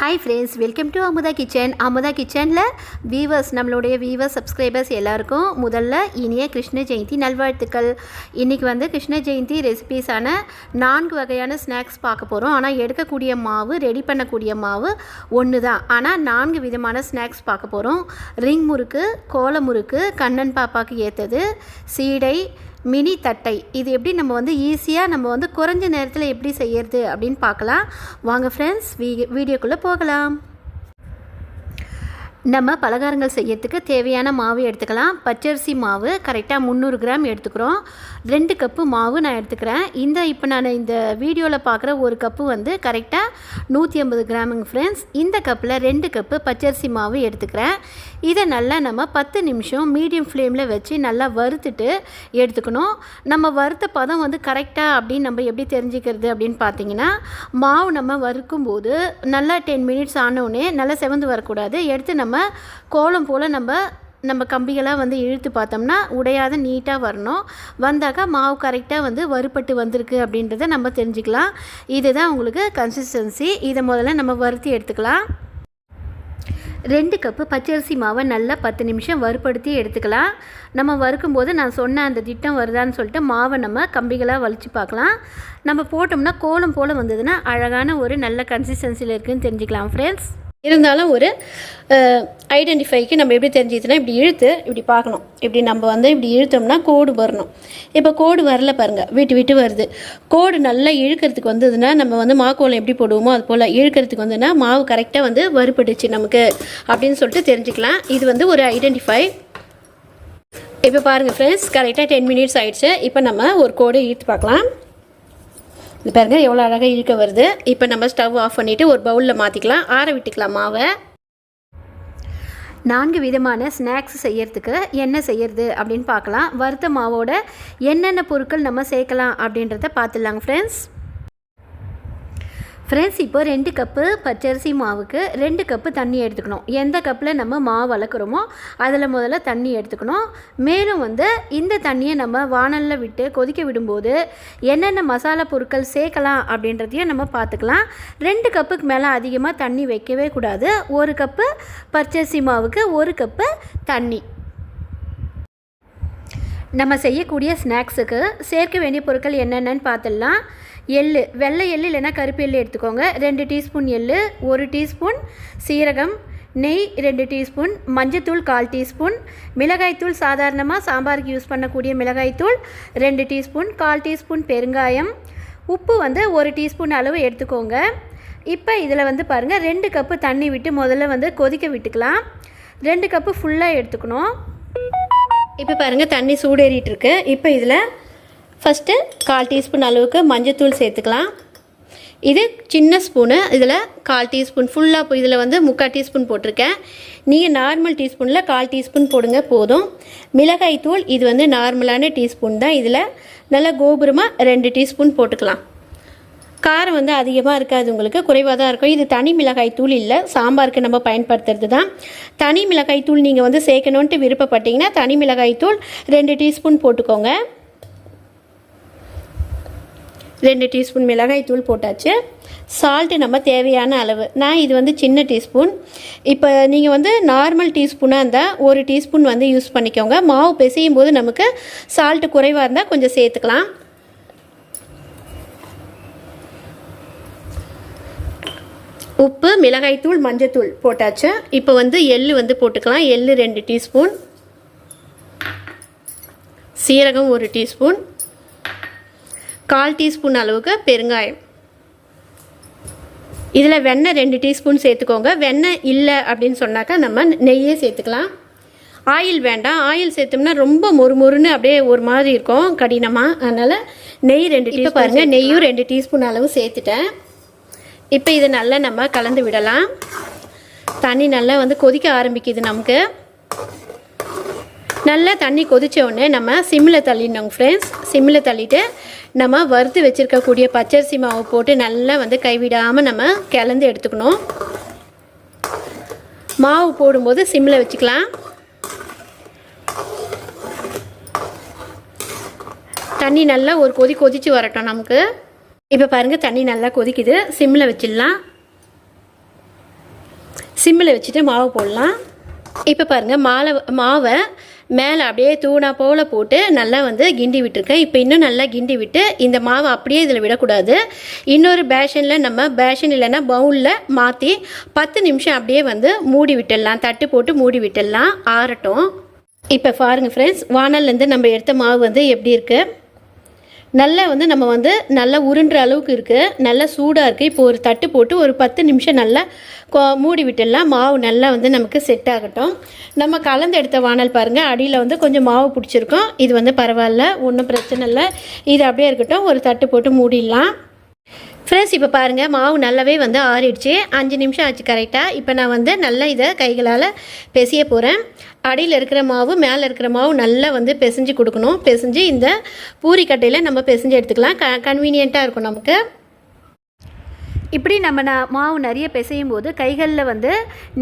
Hi friends welcome to Amudha kitchen Amudha கிச்சனில் viewers நம்மளுடைய viewers subscribers எல்லாருக்கும் முதல்ல இனிய கிருஷ்ண ஜெயந்தி நல்வாழ்த்துக்கள். இன்றைக்கி வந்து கிருஷ்ண ஜெயந்தி ரெசிபீஸான நான்கு வகையான ஸ்நாக்ஸ் பார்க்க போகிறோம் ஆனால் எடுக்கக்கூடிய மாவு ரெடி பண்ணக்கூடிய மாவு ஒன்று தான் ஆனால் நான்கு விதமான ஸ்நாக்ஸ் பார்க்க போகிறோம் ரிங் முறுக்கு கோல முறுக்கு கண்ணன் பாப்பாவுக்கு ஏற்றது சீடை மினி தட்டை. இது எப்படி நம்ம வந்து ஈஸியாக நம்ம வந்து குறைஞ்ச நேரத்தில் எப்படி செய்யறது அப்படின்னு பார்க்கலாம். வாங்க ஃப்ரெண்ட்ஸ் வீ வீடியோக்குள்ளே போகலாம். நம்ம பலகாரங்கள் செய்யறதுக்கு தேவையான மாவு எடுத்துக்கலாம். பச்சரிசி மாவு கரெக்டாக முந்நூறு கிராம் எடுத்துக்கிறோம். ரெண்டு கப்பு மாவு நான் எடுத்துக்கிறேன். இந்த இப்போ நான் இந்த வீடியோவில் பார்க்குற ஒரு கப்பு வந்து கரெக்டாக நூற்றி ஐம்பது கிராமுங்க ஃப்ரெண்ட்ஸ் இந்த கப்பில் ரெண்டு கப்பு பச்சரிசி மாவு எடுத்துக்கிறேன். இதை நல்லா நம்ம பத்து நிமிஷம் மீடியம் ஃப்ளேமில் வச்சு நல்லா வறுத்துட்டு எடுத்துக்கணும். நம்ம வறுத்த பதம் வந்து கரெக்டாக அப்படின்னு நம்ம எப்படி தெரிஞ்சுக்கிறது அப்படின்னு பார்த்தீங்கன்னா மாவு நம்ம வறுக்கும்போது நல்லா டென் மினிட்ஸ் ஆனோடனே நல்லா செவந்து வரக்கூடாது. எடுத்து நம்ம கோலம் போல் நம்ம நம்ம கம்பிகளாக வந்து இழுத்து பார்த்தோம்னா உடையாத நீட்டாக வரணும். வந்தாக்கா மாவு கரெக்டாக வந்து வறுப்பட்டு வந்திருக்கு அப்படின்றத நம்ம தெரிஞ்சுக்கலாம். இதுதான் உங்களுக்கு கன்சிஸ்டன்சி இதை முதல்ல நம்ம வறுத்தி எடுத்துக்கலாம். ரெண்டு கப்பு பச்சரிசி மாவை நல்லா பத்து நிமிஷம் வறுப்படுத்தி எடுத்துக்கலாம். நம்ம வறுக்கும்போது நான் சொன்ன அந்த திட்டம் வருதான்னு சொல்லிட்டு மாவை நம்ம கம்பிகளாக வலிச்சு பார்க்கலாம். நம்ம போட்டோம்னா கோலம் போல் வந்ததுன்னா அழகான ஒரு நல்ல கன்சிஸ்டன்சியில் இருக்குதுன்னு தெரிஞ்சுக்கலாம் ஃப்ரெண்ட்ஸ் இருந்தாலும் ஒரு ஐடென்டிஃபைக்கு நம்ம எப்படி தெரிஞ்சுதுன்னா இப்படி இழுத்து இப்படி பார்க்கணும். இப்படி நம்ம வந்து இப்படி இழுத்தோம்னா கோடு வரணும். இப்போ கோடு வரல பாருங்கள் விட்டு விட்டு வருது. கோடு நல்லா இழுக்கிறதுக்கு வந்ததுன்னா நம்ம வந்து மாக்கோலம் எப்படி போடுவோமோ அது போல் இழுக்கிறதுக்கு வந்ததுன்னா மாவு கரெக்டாக வந்து வறுபடுச்சு நமக்கு. அப்படின்னு சொல்லிட்டு தெரிஞ்சுக்கலாம். இது வந்து ஒரு ஐடென்டிஃபை இப்போ பாருங்கள் ஃப்ரெண்ட்ஸ் கரெக்டாக டென் மினிட்ஸ் ஆகிடுச்சு இப்போ நம்ம ஒரு கோடு இழுத்து பார்க்கலாம். இது பாருங்க எவ்வளோ அழகாக இழுக்க வருது. இப்போ நம்ம ஸ்டவ் ஆஃப் பண்ணிவிட்டு ஒரு பவுலில் மாற்றிக்கலாம் ஆற விட்டுக்கலாம் மாவை. நான்கு விதமான ஸ்நாக்ஸ் செய்யறதுக்கு என்ன செய்யறது அப்படின்னு பார்க்கலாம். வறுத்த மாவோட என்னென்ன பொருட்கள் நம்ம சேர்க்கலாம் அப்படின்றத பார்த்துடலாங்க ஃப்ரெண்ட்ஸ் ஃப்ரெண்ட்ஸ் இப்போ ரெண்டு கப்பு பச்சரிசி மாவுக்கு ரெண்டு கப்பு தண்ணி எடுத்துக்கணும். எந்த கப்பில் நம்ம மாவு வளர்க்குறோமோ அதில் முதல்ல தண்ணி எடுத்துக்கணும். மேலும் வந்து இந்த தண்ணியை நம்ம வானலில் விட்டு கொதிக்க விடும்போது என்னென்ன மசாலா பொருட்கள் சேர்க்கலாம் அப்படின்றதையும் நம்ம பார்த்துக்கலாம். ரெண்டு கப்புக்கு மேலே அதிகமாக தண்ணி வைக்கவே கூடாது. ஒரு கப்பு பச்சரிசி மாவுக்கு ஒரு கப்பு தண்ணி. நம்ம செய்யக்கூடிய ஸ்நாக்ஸுக்கு சேர்க்க வேண்டிய பொருட்கள் என்னென்னு பார்த்துடலாம். எள்ளு வெள்ளை எள்ளு இல்லைன்னா கருப்பு எள்ளு எடுத்துக்கோங்க. ரெண்டு டீஸ்பூன் எள்ளு ஒரு டீஸ்பூன் சீரகம் நெய் ரெண்டு டீஸ்பூன் மஞ்சத்தூள் கால் டீஸ்பூன். மிளகாய்த்தூள் சாதாரணமாக சாம்பாருக்கு யூஸ் பண்ணக்கூடிய மிளகாய்த்தூள் ரெண்டு டீஸ்பூன். கால் டீஸ்பூன் பெருங்காயம். உப்பு வந்து ஒரு டீஸ்பூன் அளவு எடுத்துக்கோங்க. இப்போ இதில் வந்து பாருங்கள் ரெண்டு கப்பு தண்ணி விட்டு முதல்ல வந்து கொதிக்க விட்டுக்கலாம். ரெண்டு கப்பு ஃபுல்லாக எடுத்துக்கணும். இப்போ பாருங்கள் தண்ணி சூடேறிட்டு இருக்கு இப்போ இதில் ஃபஸ்ட்டு கால் டீஸ்பூன் அளவுக்கு மஞ்சத்தூள் சேர்த்துக்கலாம். இது சின்ன ஸ்பூனு இதில் கால் டீஸ்பூன் ஃபுல்லாக இதில் வந்து முக்கால் டீஸ்பூன் போட்டிருக்கேன். நீங்கள் நார்மல் டீஸ்பூனில் கால் டீஸ்பூன் போடுங்க போதும். மிளகாய் தூள் இது வந்து நார்மலான டீஸ்பூன் தான். இதில் நல்லா கோபுரமாக ரெண்டு டீஸ்பூன் போட்டுக்கலாம். காரம் வந்து அதிகமாக இருக்காது உங்களுக்கு குறைவாக தான் இருக்கும். இது தனி மிளகாய் தூள் இல்லை சாம்பாருக்கு நம்ம பயன்படுத்துறது தான். தனி மிளகாய் தூள் நீங்கள் வந்து சேர்க்கணுன்ட்டு விருப்பப்பட்டீங்கன்னா தனி மிளகாய் தூள் ரெண்டு டீஸ்பூன் போட்டுக்கோங்க. ரெண்டு டீஸ்பூன் மிளகாய் தூள் போட்டாச்சு. சால்ட்டு நம்ம தேவையான அளவு. நான் இது வந்து சின்ன டீஸ்பூன். இப்போ நீங்கள் வந்து நார்மல் டீஸ்பூனாக இருந்தால் ஒரு டீஸ்பூன் வந்து யூஸ் பண்ணிக்கோங்க. மாவு பிசையும் போது நமக்கு சால்ட்டு குறைவாக இருந்தால் கொஞ்சம் சேர்த்துக்கலாம். உப்பு மிளகாய்த்தூள் மஞ்சத்தூள் போட்டாச்சு. இப்போ வந்து எள்ளு வந்து போட்டுக்கலாம். எள்ளு ரெண்டு டீஸ்பூன். சீரகம் ஒரு டீஸ்பூன். கால் டீஸ்பூன் அளவுக்கு பெருங்காயம். இதில் வெண்ணெய் ரெண்டு டீஸ்பூன் சேர்த்துக்கோங்க. வெண்ணெய் இல்லை அப்படின்னு சொன்னாக்கா நம்ம நெய்யே சேர்த்துக்கலாம். ஆயில் வேண்டாம். ஆயில் சேர்த்தோம்னா ரொம்ப மொறு மொறுன்னு அப்படியே ஒரு மாதிரி இருக்கும். கடினமாக அதனால் நெய் ரெண்டு டீ பாருங்கள் நெய்யும் ரெண்டு டீஸ்பூன் அளவு சேர்த்துட்டேன். இப்போ இதை நல்லா நம்ம கலந்து விடலாம். தண்ணி நல்லா வந்து கொதிக்க ஆரம்பிக்குது நமக்கு. நல்லா தண்ணி கொதிச்ச நம்ம சிம்மில் தள்ளிடணும் ஃப்ரெண்ட்ஸ் சிம்மில் தள்ளிட்டு நம்ம வறுத்து வச்சுருக்கக்கூடிய பச்சரிசி மாவு போட்டு நல்லா வந்து கைவிடாமல் நம்ம கிளந்து எடுத்துக்கணும். மாவு போடும்போது சிம்மில் வச்சுக்கலாம். தண்ணி நல்லா ஒரு கொதி கொதித்து வரட்டும் நமக்கு. இப்போ பாருங்கள் தண்ணி நல்லா கொதிக்குது. சிம்மில் வச்சிடலாம். சிம்மில் வச்சுட்டு மாவு போடலாம். இப்போ பாருங்கள் மாலை மாவை மேலே அப்படியே தூணா போல் போட்டு நல்லா வந்து கிண்டி விட்டுருக்கேன். இப்போ இன்னும் நல்லா கிண்டி விட்டு இந்த மாவை அப்படியே இதில் விடக்கூடாது. இன்னொரு பேஷனில் நம்ம பேஷன் இல்லைன்னா பவுலில் மாற்றி பத்து நிமிஷம் அப்படியே வந்து மூடி விட்டுடலாம். தட்டு போட்டு மூடி விட்டுடலாம். ஆறட்டும். இப்போ பாருங்கள் ஃப்ரெண்ட்ஸ் வானல்லேருந்து நம்ம எடுத்த மாவு வந்து எப்படி இருக்குது நல்லா வந்து நம்ம வந்து நல்லா உருண்டுற அளவுக்கு இருக்குது நல்லா சூடாக இருக்குது இப்போ ஒரு தட்டு போட்டு ஒரு பத்து நிமிஷம் நல்லா மூடி விட்டுடலாம். மாவு நல்லா வந்து நமக்கு செட் ஆகட்டும். நம்ம கலந்து எடுத்த வானல் பாருங்கள் அடியில் வந்து கொஞ்சம் மாவு பிடிச்சிருக்கோம். இது வந்து பரவாயில்ல. ஒன்றும் பிரச்சனை இல்லை. இது அப்படியே இருக்கட்டும். ஒரு தட்டு போட்டு மூடிடலாம். ஃப்ரெண்ட்ஸ் இப்போ பாருங்கள் மாவு நல்லாவே வந்து ஆறிடுச்சு. அஞ்சு நிமிஷம் ஆச்சு கரெக்டாக இப்போ நான் வந்து நல்லா இதை கைகளால் பெசிய போகிறேன் அடியில் இருக்கிற மாவு மேலே இருக்கிற மாவு நல்லா வந்து பெசைஞ்சு கொடுக்கணும். பிசைஞ்சு இந்த பூரி கட்டையில் நம்ம பிசைஞ்சு எடுத்துக்கலாம். க கன்வீனியண்ட்டாக இருக்கும் நமக்கு. இப்படி நம்ம ந மாவு நிறைய பிசையும் போது கைகளில் வந்து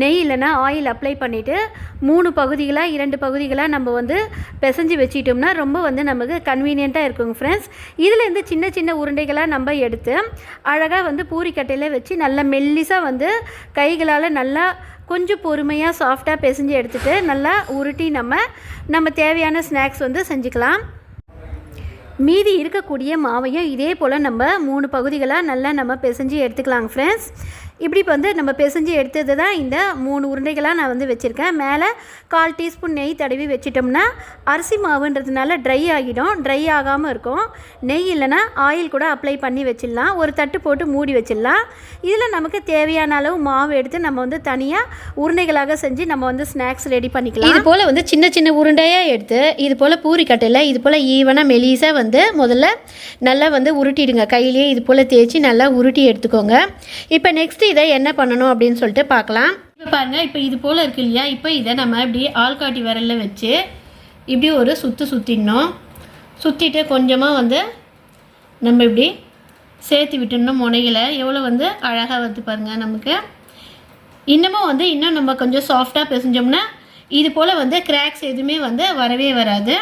நெய் இல்லைன்னா ஆயில் அப்ளை பண்ணிவிட்டு மூணு பகுதிகளாக இரண்டு பகுதிகளாக நம்ம வந்து பிசைஞ்சு வச்சிட்டோம்னா ரொம்ப வந்து நமக்கு கன்வீனியண்ட்டாக இருக்குங்க ஃப்ரெண்ட்ஸ் இதுலேருந்து சின்ன சின்ன உருண்டைகளாக நம்ம எடுத்து அழகாக வந்து பூரிக்கட்டையில் வச்சு நல்லா மெல்லிசாக வந்து கைகளால் நல்லா கொஞ்சம் பொறுமையாக சாஃப்டாக பிசைஞ்சு எடுத்துகிட்டு நல்லா உருட்டி நம்ம நம்ம தேவையான ஸ்நாக்ஸ் வந்து செஞ்சுக்கலாம். மீதி இருக்கக்கூடிய மாவையும் இதே போல் நம்ம மூணு பகுதிகளாக நல்லா நம்ம பிசைஞ்சு எடுத்துக்கலாங்க ஃப்ரெண்ட்ஸ் இப்படி இப்போ வந்து நம்ம பிசைஞ்சு எடுத்தது தான் இந்த மூணு உருண்டைகளாக நான் வந்து வச்சுருக்கேன். மேலே கால் டீஸ்பூன் நெய் தடவி வச்சிட்டோம்னா அரிசி மாவுன்றதுனால ட்ரை ஆகிடும். ட்ரை ஆகாமல் இருக்கும். நெய் இல்லைன்னா ஆயில் கூட அப்ளை பண்ணி வச்சிடலாம். ஒரு தட்டு போட்டு மூடி வச்சிடலாம். இதில் நமக்கு தேவையான அளவு மாவு எடுத்து நம்ம வந்து தனியாக உருண்டைகளாக செஞ்சு நம்ம வந்து ஸ்நாக்ஸ் ரெடி பண்ணிக்கலாம். இது போல் வந்து சின்ன சின்ன உருண்டையாக எடுத்து இது போல் பூரி கட்டையில் இது போல் ஈவனாக மெலிசாக வந்து முதல்ல நல்லா வந்து உருட்டிடுங்க. கையிலேயே இது போல் தேய்ச்சி நல்லா உருட்டி எடுத்துக்கோங்க. இப்போ நெக்ஸ்ட் இதை என்ன பண்ணணும் அப்படின்னு சொல்லிட்டு பார்க்கலாம். இப்போ பாருங்கள் இப்போ இது போல் இருக்கு இல்லையா? இப்போ இதை நம்ம இப்படி ஆள்காட்டி விரலில் வச்சு இப்படி ஒரு சுற்று சுற்றிடணும் சுற்றிட்டு கொஞ்சமாக வந்து நம்ம இப்படி சேர்த்து விட்டுடணும் முனைகளை எவ்வளோ வந்து அழகாக வந்து பாருங்கள் நமக்கு. இன்னமும் வந்து இன்னும் நம்ம கொஞ்சம் சாஃப்டாக பிசைஞ்சோம்னா இது போல் வந்து கிராக்ஸ் எதுவுமே வந்து வரவே வராது.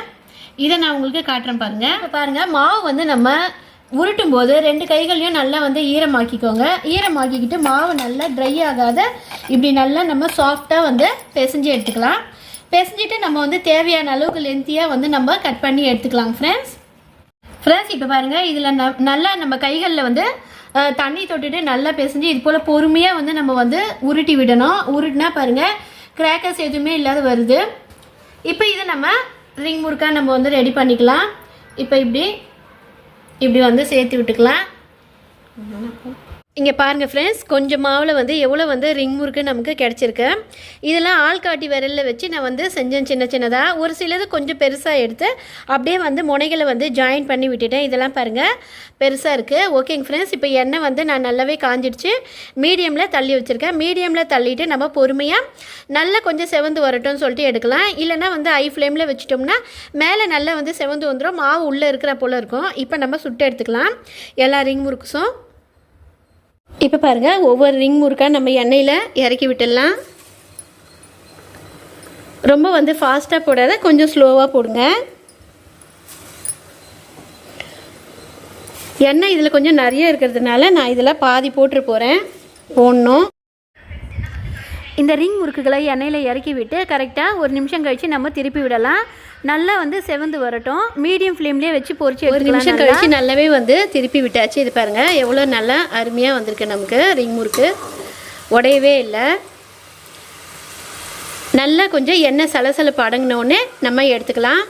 இதை நான் உங்களுக்கு காட்டுறேன் பாருங்கள் இப்போ பாருங்கள் மாவு வந்து நம்ம உருட்டும் போது ரெண்டு கைகளையும் நல்லா வந்து ஈரமாக்கிக்கோங்க. ஈரமாக்கிக்கிட்டு மாவு நல்லா ட்ரை ஆகாத இப்படி நல்லா நம்ம சாஃப்டாக வந்து பிசைஞ்சு எடுத்துக்கலாம். பிசைஞ்சிட்டு நம்ம வந்து தேவையான அளவுக்கு லென்த்தியாக வந்து நம்ம கட் பண்ணி எடுத்துக்கலாம் ஃப்ரெண்ட்ஸ் ஃப்ரெண்ட்ஸ் இப்போ பாருங்கள் இதில் ந நல்லா நம்ம கைகளில் வந்து தண்ணி தொட்டுட்டு நல்லா பிசைஞ்சு இது போல் பொறுமையாக வந்து நம்ம வந்து உருட்டி விடணும். உருட்டினா பாருங்கள் கிராக்கர்ஸ் எதுவுமே இல்லாத வருது. இப்போ இதை நம்ம ரிங் முறுக்காக நம்ம வந்து ரெடி பண்ணிக்கலாம். இப்போ இப்படி இப்படி வந்து சேர்த்து விட்டுக்கலாம். இங்கே பாருங்கள் ஃப்ரெண்ட்ஸ் கொஞ்சம் மாவில் வந்து எவ்வளோ வந்து ரிங் முறுக்கு நமக்கு கிடச்சிருக்கு. இதெல்லாம் ஆள்காட்டி விரலில் வச்சு நான் வந்து செஞ்சேன் சின்ன சின்னதாக ஒரு சிலது கொஞ்சம் பெருசாக எடுத்து அப்படியே வந்து முனைகளை வந்து ஜாயின் பண்ணி விட்டுட்டேன். இதெல்லாம் பாருங்கள் பெருசாக இருக்குது ஓகேங்க ஃப்ரெண்ட்ஸ் இப்போ எண்ணெய் வந்து நான் நல்லாவே காஞ்சிடுச்சு. மீடியமில் தள்ளி வச்சுருக்கேன். மீடியமில் தள்ளிட்டு நம்ம பொறுமையாக நல்லா கொஞ்சம் செவந்து வரட்டும்னு சொல்லிட்டு எடுக்கலாம். இல்லைன்னா வந்து ஐ ஃப்ளேமில் வச்சுட்டோம்னா மேலே நல்லா வந்து செவந்து வந்துடும் மாவு உள்ளே இருக்கிற போல் இருக்கும். இப்போ நம்ம சுட்டு எடுத்துக்கலாம். எல்லா ரிங் முறுக்குஸும் இப்போ பாருங்கள் ஒவ்வொரு ரிங் முறுக்காக நம்ம எண்ணெயில் இறக்கி விட்டுடலாம். ரொம்ப வந்து ஃபாஸ்ட்டாக போடாத கொஞ்சம் ஸ்லோவாக போடுங்க. எண்ணெய் இதில் கொஞ்சம் நிறைய இருக்கிறதுனால நான் இதில் பாதி போட்டு போகிறேன் போடணும். இந்த ரிங் முறுக்குகளை எண்ணெயில் இறக்கி விட்டு கரெக்டாக ஒரு நிமிஷம் கழித்து நம்ம திருப்பி விடலாம். நல்லா வந்து செவந்து வரட்டும். மீடியம் ஃப்ளேம்லேயே வச்சு பொரிச்சு ஒரு நிமிஷம் கழித்து நல்லாவே வந்து திருப்பி விட்டாச்சு. இது பாருங்கள் எவ்வளோ நல்லா அருமையாக வந்திருக்கு நமக்கு. ரிங் முறுக்கு. உடையவே இல்லை. நல்லா கொஞ்சம் எண்ணெய் சலசலப்பு அடங்கினோடனே நம்ம எடுத்துக்கலாம்.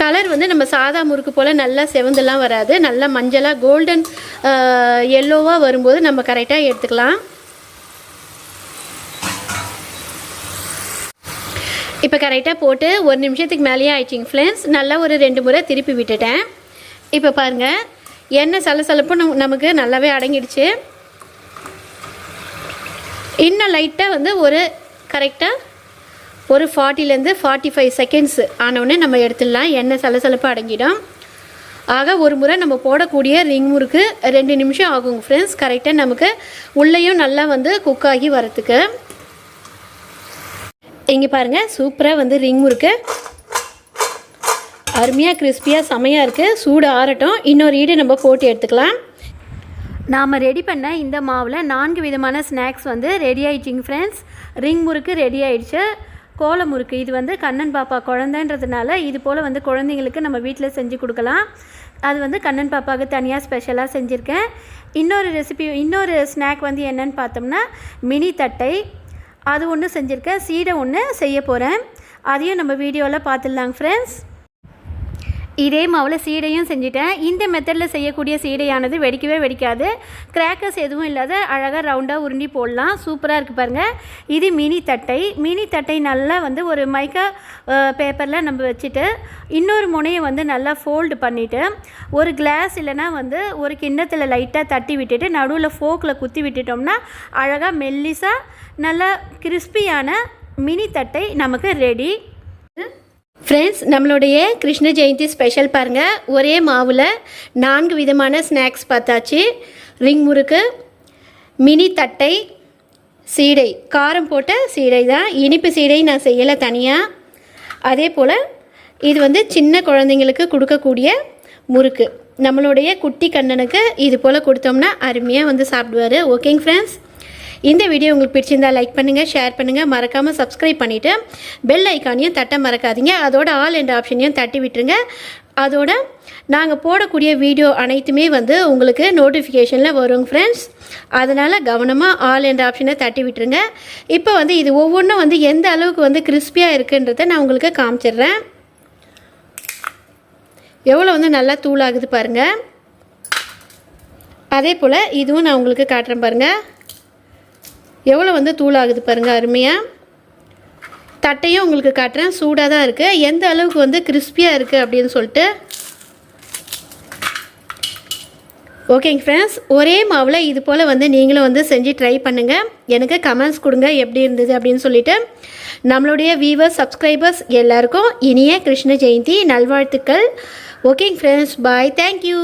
கலர் வந்து நம்ம சாதா முறுக்கு போல் நல்லா செவந்தெல்லாம் வராது. நல்லா மஞ்சளாக கோல்டன் எல்லோவாக வரும்போது நம்ம கரெக்டாக எடுத்துக்கலாம். இப்போ கரெக்டாக போட்டு ஒரு நிமிஷத்துக்கு மேலேயே ஆயிடுச்சிங்க ஃப்ரெண்ட்ஸ் நல்லா ஒரு ரெண்டு முறை திருப்பி விட்டுட்டேன். இப்போ பாருங்கள் எண்ணெய் சலசலப்பும் நம் நமக்கு நல்லாவே அடங்கிடுச்சு. இன்னும் லைட்டாக வந்து ஒரு கரெக்டாக ஒரு ஃபார்ட்டிலேருந்து ஃபார்ட்டி ஃபைவ் செகண்ட்ஸ் ஆனவுடனே நம்ம எடுத்துடலாம். எண்ணெய் சலசலப்பு அடங்கிடும். ஆக ஒரு முறை நம்ம போடக்கூடிய ரிங் முறுக்கு ரெண்டு நிமிஷம் ஆகுங்க ஃப்ரெண்ட்ஸ் கரெக்டாக நமக்கு உள்ளேயும் நல்லா வந்து குக் ஆகி வரத்துக்கு இங்கே பாருங்கள் சூப்பராக வந்து ரிங் முறுக்கு. அருமையாக கிறிஸ்பியாக செமையாக இருக்குது சூடு ஆறட்டும். இன்னொரு ஈடு நம்ம போட்டு எடுத்துக்கலாம். நாம் ரெடி பண்ண இந்த மாவில் நான்கு விதமான ஸ்நாக்ஸ் வந்து ரெடி ஆயிடுச்சிங்க ஃப்ரெண்ட்ஸ் ரிங் முறுக்கு ரெடி ஆயிடுச்சு. கோல முறுக்கு இது வந்து கண்ணன் பாப்பா குழந்தைன்றதுனால இது போல் வந்து குழந்தைங்களுக்கு நம்ம வீட்டில் செஞ்சு கொடுக்கலாம். அது வந்து கண்ணன் பாப்பாவுக்கு தனியாக ஸ்பெஷலாக செஞ்சுருக்கேன். இன்னொரு ரெசிபி இன்னொரு ஸ்நாக் வந்து என்னன்னு பார்த்தோம்னா மினி தட்டை. அது ஒன்று செஞ்சுருக்கேன் சீடை ஒன்று செய்ய போகிறேன் அதையும் நம்ம வீடியோவில் பார்த்துடலாங்க ஃப்ரெண்ட்ஸ் இதே மாவில் சீடையும் செஞ்சுட்டேன். இந்த மெத்தடில் செய்யக்கூடிய சீடையானது வெடிக்கவே வெடிக்காது. கிராக்கர்ஸ் எதுவும் இல்லாத அழகாக ரவுண்டாக உருண்டி போடலாம். சூப்பராக இருக்குது பாருங்கள் இது மினி தட்டை. மினி தட்டை நல்லா வந்து ஒரு மைக்கா பேப்பரில் நம்ம வச்சுட்டு இன்னொரு முனையை வந்து நல்லா ஃபோல்டு பண்ணிவிட்டு ஒரு கிளாஸ் இல்லைனா வந்து ஒரு கிண்ணத்தில் லைட்டாக தட்டி விட்டுட்டு நடுவில் ஃபோக்கில் குத்தி விட்டுட்டோம்னா அழகாக மெல்லிஸாக நல்லா கிறிஸ்பியான மினி தட்டை நமக்கு ரெடி ஃப்ரெண்ட்ஸ் நம்மளுடைய கிருஷ்ண ஜெயந்தி ஸ்பெஷல் பாருங்கள் ஒரே மாவில் நான்கு விதமான ஸ்நாக்ஸ் பார்த்தாச்சு. ரிங் முறுக்கு மினி தட்டை சீடை. காரம் போட்ட சீடை தான். இனிப்பு சீடை நான் செய்யலை தனியாக அதே போல் இது வந்து சின்ன குழந்தைங்களுக்கு கொடுக்கக்கூடிய முறுக்கு. நம்மளுடைய குட்டி கண்ணனுக்கு இது போல் கொடுத்தோம்னா அருமையாக வந்து சாப்பிடுவார். ஓகேங்க ஃப்ரெண்ட்ஸ் இந்த வீடியோ உங்களுக்கு பிடிச்சிருந்தா லைக் பண்ணுங்கள் ஷேர் பண்ணுங்கள் மறக்காமல் சப்ஸ்கிரைப் பண்ணிவிட்டு பெல் ஐக்கானையும் தட்ட மறக்காதீங்க. அதோட ஆல் என்ற ஆப்ஷனையும் தட்டி விட்டுருங்க. அதோட நாங்கள் போடக்கூடிய வீடியோ அனைத்துமே வந்து உங்களுக்கு நோட்டிஃபிகேஷனில் வருங்க ஃப்ரெண்ட்ஸ் அதனால் கவனமாக ஆல் என்ற ஆப்ஷனை தட்டி விட்டுருங்க. இப்போ வந்து இது ஒவ்வொன்றும் வந்து எந்த அளவுக்கு வந்து கிறிஸ்பியாக இருக்குன்றதை நான் உங்களுக்கு காமிச்சிடுறேன். எவ்வளோ வந்து நல்லா தூளாகுது பாருங்கள் அதே போல் இதுவும் நான் உங்களுக்கு காட்டுறேன் பாருங்கள் எவ்வளோ வந்து தூளாகுது பாருங்கள் அருமையாக தட்டையும் உங்களுக்கு காட்டுறேன் சூடாக தான் இருக்குது எந்த அளவுக்கு வந்து கிறிஸ்பியாக இருக்குது அப்படின்னு சொல்லிட்டு. ஓகேங்க ஃப்ரெண்ட்ஸ் ஒரே மாவில் இது போல் வந்து நீங்களும் வந்து செஞ்சு ட்ரை பண்ணுங்கள் எனக்கு கமெண்ட்ஸ் கொடுங்க எப்படி இருந்தது அப்படின்னு சொல்லிட்டு. நம்மளுடைய வீவர்ஸ் சப்ஸ்கிரைபர்ஸ் எல்லாருக்கும் இனிய கிருஷ்ண ஜெயந்தி நல்வாழ்த்துக்கள். ஓகேங்க ஃப்ரெண்ட்ஸ் பாய் தேங்க்யூ